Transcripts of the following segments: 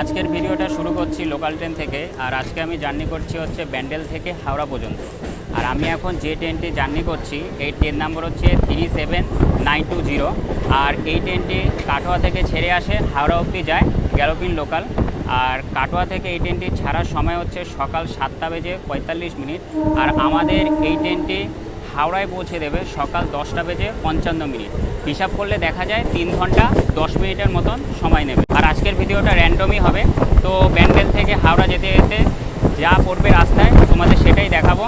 আজকের ভিডিওটা শুরু করছি লোকাল ট্রেন থেকে, আর আজকে আমি জার্নি করছি হচ্ছে ব্যান্ডেল থেকে হাওড়া পর্যন্ত। আর আমি এখন যে ট্রেনটি জার্নি করছি, এই ট্রেন নাম্বার হচ্ছে three seven nine two zero আর এই ট্রেনটি কাটোয়া থেকে ছেড়ে আসে হাওড়া অবধি যায় গ্যালোপিন লোকাল আর কাটোয়া থেকে এই ট্রেনটি ছাড়ার সময় হচ্ছে সকাল সাতটা বেজে পঁয়তাল্লিশ মিনিট, আর আমাদের এই ট্রেনটি হাওড়ায় পৌঁছে দেবে সকাল দশটা বেজে পঞ্চান্ন মিনিট। হিসাব করলে দেখা যায় তিন ঘণ্টা দশ মিনিটের মতন সময় নেবে। আর আজকের ভিডিওটা র্যান্ডমই হবে। তো ব্যান্ডেল থেকে হাওড়া যেতে যেতে যা পড়বে রাস্তায় তোমাদের সেটাই দেখাবো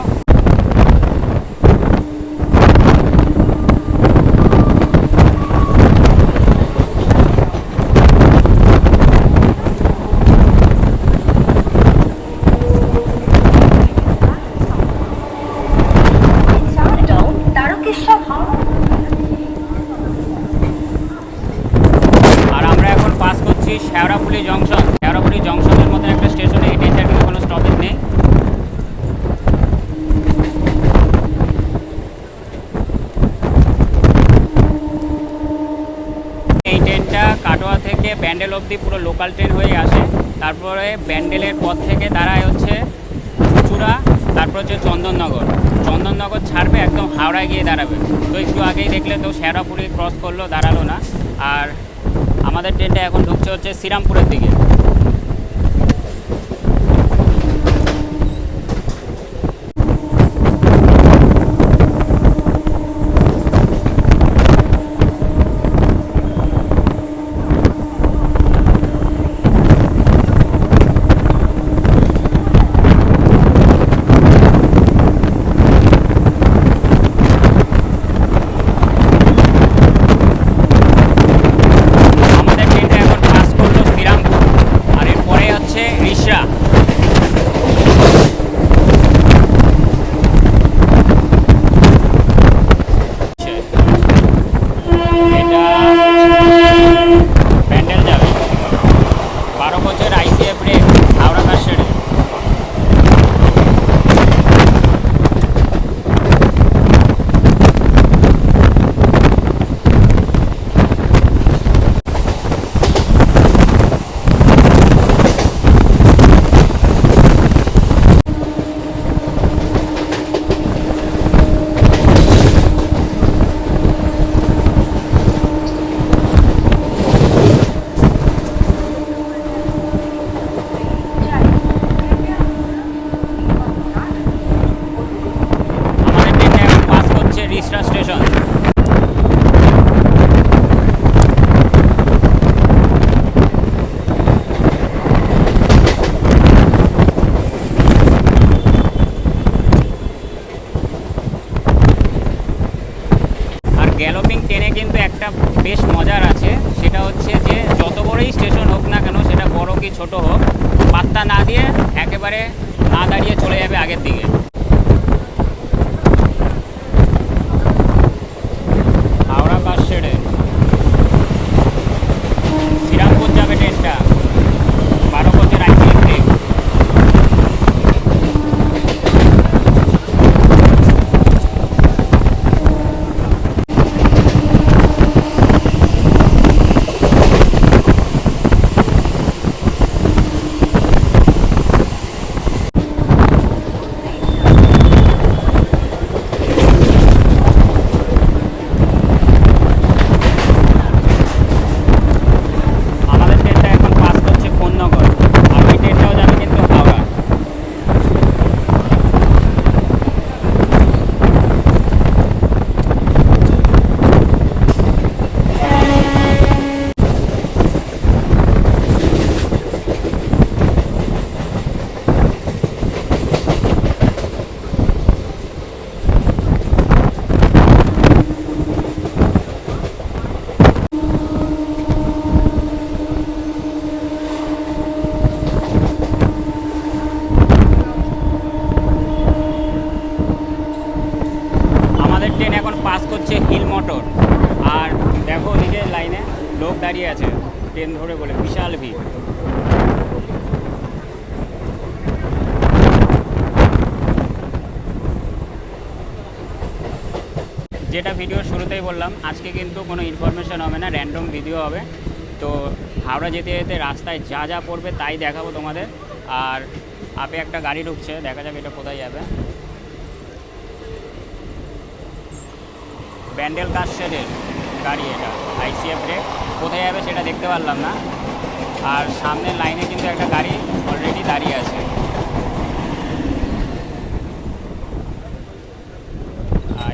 চারটাও তারকেশ্বর হাওড়া আর আমরা এখন পাস করছি শেওড়াপুলি জংশন। শেওড়াপুলি জংশনের মতো একটা স্টেশনে এই ট্রেনটার কিন্তু কোনো স্টপেজ নেই। এই ট্রেনটা কাটোয়া থেকে ব্যান্ডেল অবধি পুরো লোকাল ট্রেন হয়ে আসে। তারপরে ব্যান্ডেলের পর থেকে দাঁড়ায় হচ্ছে চুচুড়া তারপর হচ্ছে চন্দননগর। চন্দননগর ছাড়বে, একদম হাওড়ায় গিয়ে দাঁড়াবে। তো একটু আগেই দেখলে তো শেরাপুরি ক্রস করল, দাঁড়াল না। আর আমাদের ট্রেনটা এখন ঢুকছে হচ্ছে শ্রীরামপুরের দিকে আমাদের ট্রেনটা এখন পাস করল শ্রীরামপুর আর এরপরে হচ্ছে রিসরা এটা প্যান্ডেল যাবে বারো বছর আইসিএফ ব্রেক হাওড়া কাশারি আমাদের ট্রেনটা এখন পাস করছে রিসরা স্টেশন আর গ্যালোপিং ট্রেনে কিন্তু একটা বেশ মজার আছে সেটা হচ্ছে যে যত বড়ই স্টেশন হোক না কেন সেটা বড় কি ছোট হোক পাত্তা না দিয়ে একেবারে না দাঁড়িয়ে চলে যাবে আগের দিকে হাওড়া বাস ছেড়ে শ্রীরামপুর যাবে ট্রেনটা বারো বছর আইসিএফ ব্রেক আমাদের ট্রেনটা এখন পাস করছে কোন্নগর আর ওই ট্রেনটাও যাবে কিন্তু হাওড়া আমাদের ট্রেন এখন পাস করছে হিল মোটর আর নিজের লাইনে লোক দাঁড়িয়ে আছে, ট্রেন ধরে বলে, বিশাল ভিড়। যেটা ভিডিও শুরুতেই বললাম, আজকে কিন্তু কোনো ইনফরমেশন হবে না র্যান্ডম ভিডিও হবে। তো হাওড়া যেতে যেতে রাস্তায় যা যা পড়বে তাই দেখাবো তোমাদের। আর আপে একটা গাড়ি ঢুকছে, দেখা যাবে এটা কোথায় যাবে। ব্যান্ডেল কাস্টারের গাড়ি এটা আইসিএফ রেক কোথায় যাবে সেটা দেখতে পারলাম না। আর সামনের লাইনে কিন্তু একটা গাড়ি অলরেডি দাঁড়িয়ে আছে।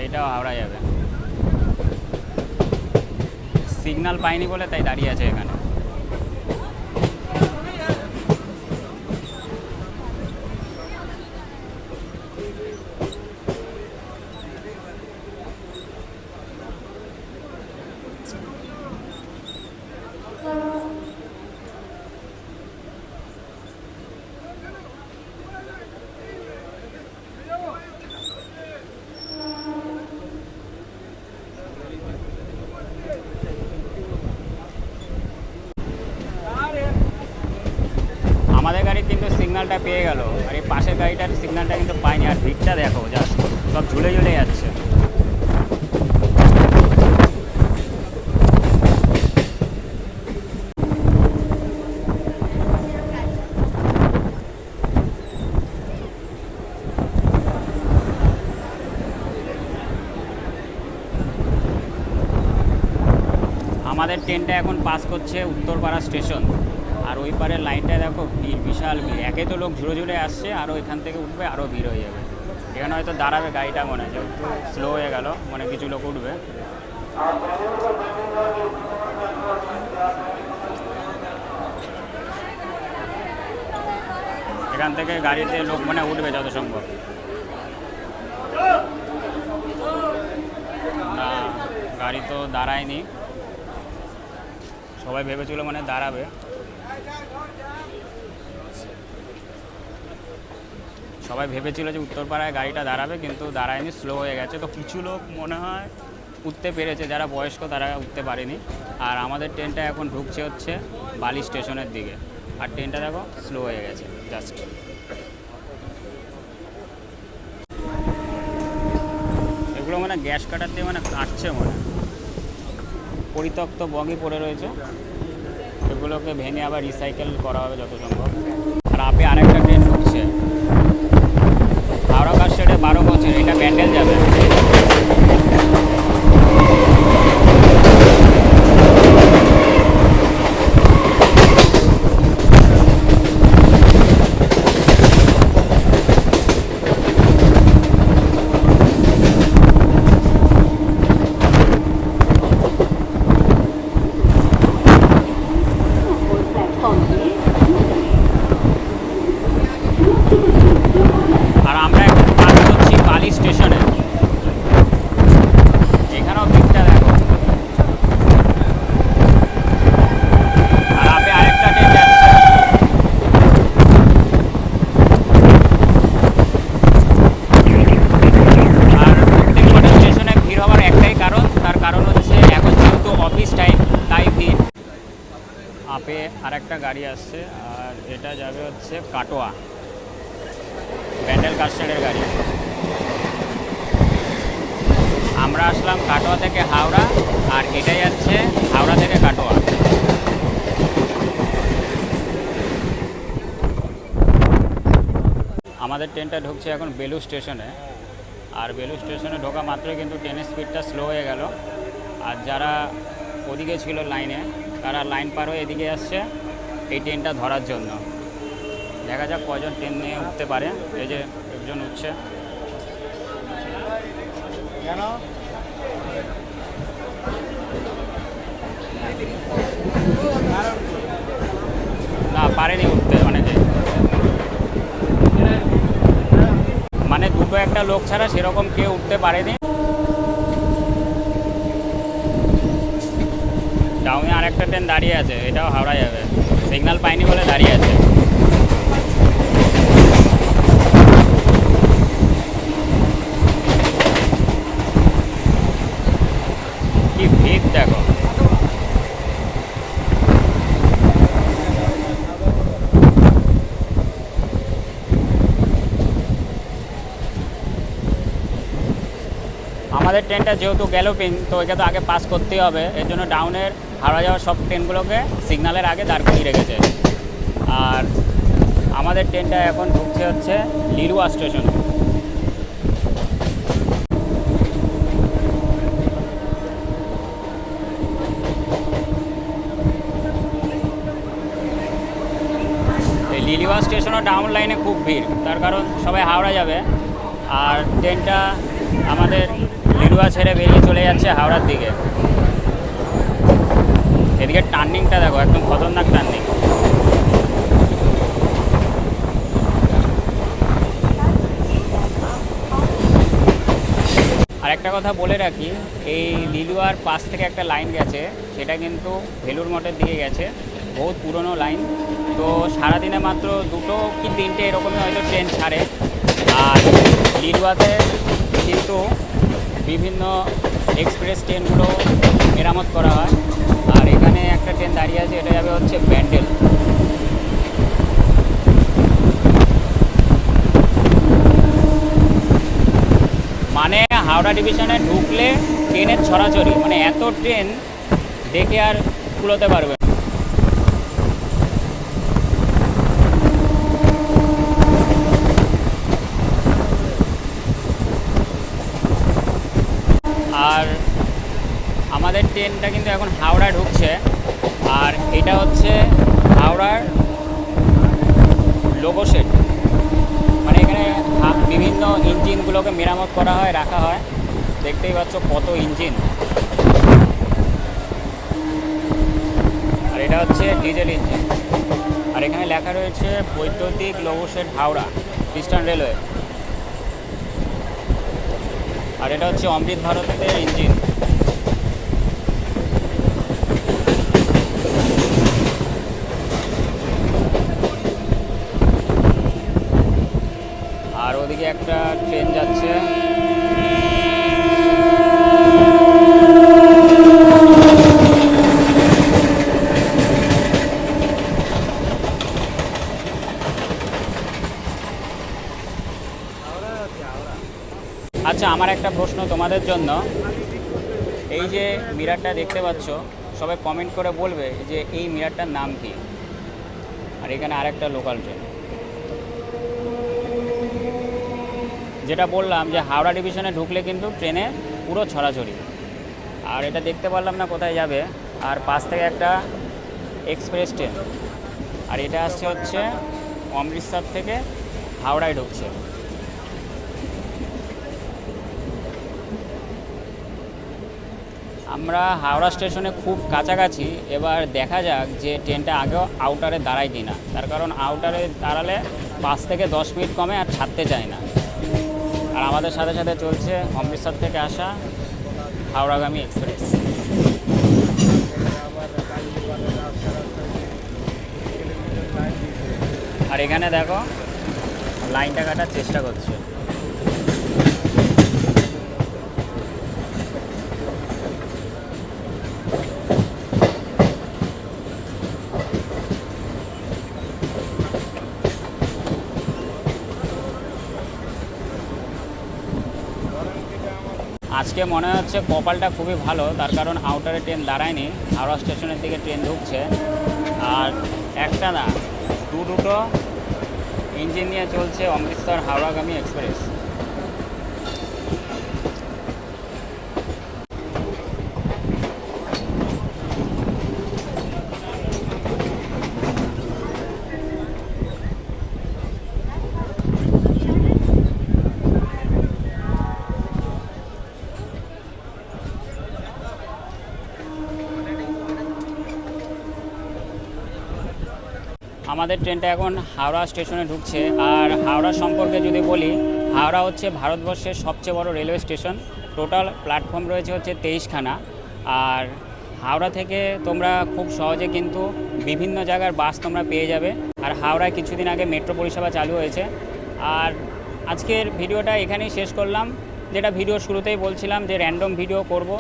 এটাও হাওড়া যাবে। সিগনাল পাইনি বলে তাই দাঁড়িয়ে আছে এখানে আমাদের গাড়ি সিগন্যালটা পেয়ে গেল। আর এই পাশের গাড়িটার সিগন্যালটা কিন্তু পাইনি। আর ভিড়টা দেখো জাস্ট সব ঝুলে ঝুলে যাচ্ছে। আমাদের ট্রেনটা এখন পাস করছে উত্তরপাড়া স্টেশন আর ওই পারের লাইনটা দেখো, ভিড় বিশাল ভিড়। একে তো লোক ঝুড়ে ঝুড়ে আসছে আরও এখান থেকে উঠবে আরও ভিড় হয়ে যাবে। এখানে হয়তো দাঁড়াবে গাড়িটা মনে হয়, যেহেতু স্লো হয়ে গেল মানে কিছু লোক উঠবে। এখান থেকে গাড়িতে লোক মানে উঠবে যত সম্ভব। না, গাড়ি তো দাঁড়ায়নি। সবাই ভেবেছিল মানে দাঁড়াবে। সবাই ভেবেছিল যে উত্তরপাড়ায় গাড়িটা দাঁড়াবে, কিন্তু দাঁড়ায়নি স্লো হয়ে গেছে। তো কিছু লোক মনে হয় উঠতে পেরেছে, যারা বয়স্ক তারা উঠতে পারেনি। আর আমাদের ট্রেনটা এখন ঢুকছে হচ্ছে বালি স্টেশনের দিকে। আর ট্রেনটা দেখো স্লো হয়ে গেছে জাস্ট এগুলো মানে গ্যাস কাটার দিয়ে মানে কাটছে মনে পরিত্যক্ত বগি পড়ে রয়েছে। এগুলোকে ভেঙে আবার রিসাইকেল করা হবে যত সম্ভব। আর আপে আরেকটা ট্রেন ঢুকছে। হাওড়া বাস বারো বছর এটা ব্যান্ডেল যাবে আর আমরা এখন পাস করছি বালি স্টেশনে এখানেও ভিড়টা দেখো আর আপে আরেকটা ট্রেন যাচ্ছে আর প্রত্যেক কটা স্টেশনে ভিড় হওয়ার একটাই কারণ, তার কারণ হচ্ছে এখন যেহেতু অফিস টাইম তাই ভিড়। আপে আরেকটা গাড়ি আসছে, আর এটা যাবে হচ্ছে কাটোয়া। ব্যান্ডেল কাস্টার্ডের গাড়ি। আমরা আসলাম কাটোয়া থেকে হাওড়া, আর এটা যাচ্ছে হাওড়া থেকে কাটোয়া। আমাদের ট্রেনটা ঢুকছে এখন বেলু স্টেশনে আর বেলু স্টেশনে ঢোকা মাত্রই কিন্তু ট্রেনের স্পিডটা স্লো হয়ে গেল। আর যারা ওদিকে ছিল লাইনে, তারা লাইন পার হয়ে এদিকে আসছে এই ট্রেনটা ধরার জন্য। দেখা যাক কজন ট্রেন নিয়ে উঠতে পারে। এই যে একজন উঠছে। কেন না, পারেনি উঠতে অনেকে মানে দুটো একটা লোক ছাড়া সেরকম কেউ উঠতে পারেনি। টাউনে আরেকটা ট্রেন দাঁড়িয়ে আছে, এটাও হাওড়া যাবে। সিগন্যাল পাইনি বলে দাঁড়িয়ে আছে কি ভিড় দেখো আমাদের ট্রেনটা যেহেতু গ্যালোপিং তো একে তো আগে পাস করতেই হবে। এর জন্য ডাউনের হাওড়া যাওয়ার সব ট্রেনগুলোকে সিগনালের আগে দাঁড় করিয়ে রেখেছে। আর আমাদের ট্রেনটা এখন ঢুকছে হচ্ছে লিলুয়া স্টেশন লিলিওয়া স্টেশনও ডাউন লাইনে খুব ভিড়, তার কারণ সবাই হাওড়া যাবে। আর ট্রেনটা আমাদের লিলুয়া ছেড়ে বেরিয়ে চলে যাচ্ছে হাওড়ার দিকে। এদিকে টার্নিংটা দেখো, একদম খতরনাক টার্নিং। আর একটা কথা বলে রাখি, এই লিলুয়ার পাশ থেকে একটা লাইন গেছে, সেটা কিন্তু ভেলুর মঠের দিকে গেছে, বহুত পুরনো লাইন। তো সারাদিনে মাত্র দুটো কি তিনটে এরকমই হয়তো ট্রেন ছাড়ে। আর লিলুয়াতে কিন্তু বিভিন্ন এক্সপ্রেস ট্রেনগুলো মেরামত করা হয়। আর এখানে একটা ট্রেন দাঁড়িয়ে আছে, এটা যাবে হচ্ছে ব্যান্ডেল মানে হাওড়া ডিভিশনে ঢুকলে ট্রেনের ছড়াছড়ি মানে এত ট্রেন দেখে আর কুলোতে পারবে না। আর আমাদের ট্রেনটা কিন্তু এখন হাওড়া ঢুকছে। আর এটা হচ্ছে হাওড়ার লোগো সেট মানে এখানে বিভিন্ন ইঞ্জিনগুলোকে মেরামত করা হয়, রাখা হয়। দেখতেই পাচ্ছ কত ইঞ্জিন। আর এটা হচ্ছে ডিজেল ইঞ্জিন। আর এখানে লেখা রয়েছে বৈদ্যুতিক লৌহসেট হাওড়া ইস্টার্ন রেলওয়ে আর এটা হচ্ছে অমৃত ভারতের ইঞ্জিন আর ওদিকে একটা ট্রেন যাচ্ছে। আচ্ছা আমার একটা প্রশ্ন তোমাদের জন্য। এই যে মিরারটা দেখতে পাচ্ছ, সবাই কমেন্ট করে বলবে যে এই মিরারটার নাম কি? আর এখানে আরেকটা লোকাল ট্রেন যেটা বললাম যে হাওড়া ডিভিশনে ঢুকলে কিন্তু ট্রেনে পুরো ছড়াছড়ি। আর এটা দেখতে পারলাম না কোথায় যাবে। আর পাশ থেকে একটা এক্সপ্রেস ট্রেন। আর এটা আসছে হচ্ছে অমৃতসর থেকে হাওড়ায় ঢুকছে। আমরা হাওড়া স্টেশনে খুব কাছাকাছি। এবার দেখা যাক যে ট্রেনটা আগেও আউটারে দাঁড়ায় কি না তার কারণ আউটারে দাঁড়ালে পাঁচ থেকে দশ মিনিট কমে আর ছাড়তে চায় না। আর আমাদের সাথে সাথে চলছে অমৃতসর থেকে আসা হাওড়াগামী এক্সপ্রেস। আর এখানে দেখো, লাইনটা কাটার চেষ্টা করছে। আজকে মনে হচ্ছে কপালটা খুবই ভালো, তার কারণ আউটারে ট্রেন দাঁড়ায়নি, হাওড়া স্টেশনের দিকে ট্রেন ঢুকছে। আর একটা না, দু দুটো ইঞ্জিন নিয়ে চলছে অমৃতসর হাওড়াগামী এক্সপ্রেস আমাদের ট্রেনটা এখন হাওড়া স্টেশনে ঢুকছে। আর হাওড়া সম্পর্কে যদি বলি, হাওড়া হচ্ছে ভারতবর্ষের সবচেয়ে বড় রেলওয়ে স্টেশন। টোটাল প্ল্যাটফর্ম রয়েছে হচ্ছে তেইশখানা। আর হাওড়া থেকে তোমরা খুব সহজে কিন্তু বিভিন্ন জায়গার বাস তোমরা পেয়ে যাবে। আর হাওড়ায় কিছুদিন আগে মেট্রো পরিষেবা চালু হয়েছে। আর আজকের ভিডিওটা এখানেই শেষ করলাম। যেটা ভিডিও শুরুতেই বলছিলাম যে র্যান্ডম ভিডিও করব।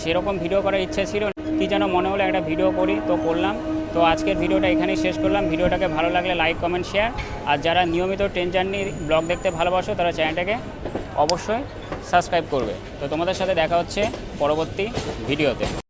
সেরকম ভিডিও করার ইচ্ছা ছিল কি যেন মনে হলো একটা ভিডিও করি, তো করলাম। তো আজকের ভিডিওটা এখানেই শেষ করলাম। ভিডিওটাকে ভালো লাগলে লাইক, কমেন্ট শেয়ার আর যারা নিয়মিত ট্রেন জার্নি ব্লগ দেখতে ভালোবাসো, তারা চ্যানেলটাকে অবশ্যই সাবস্ক্রাইব করবে। তো তোমাদের সাথে দেখা হচ্ছে পরবর্তী ভিডিওতে।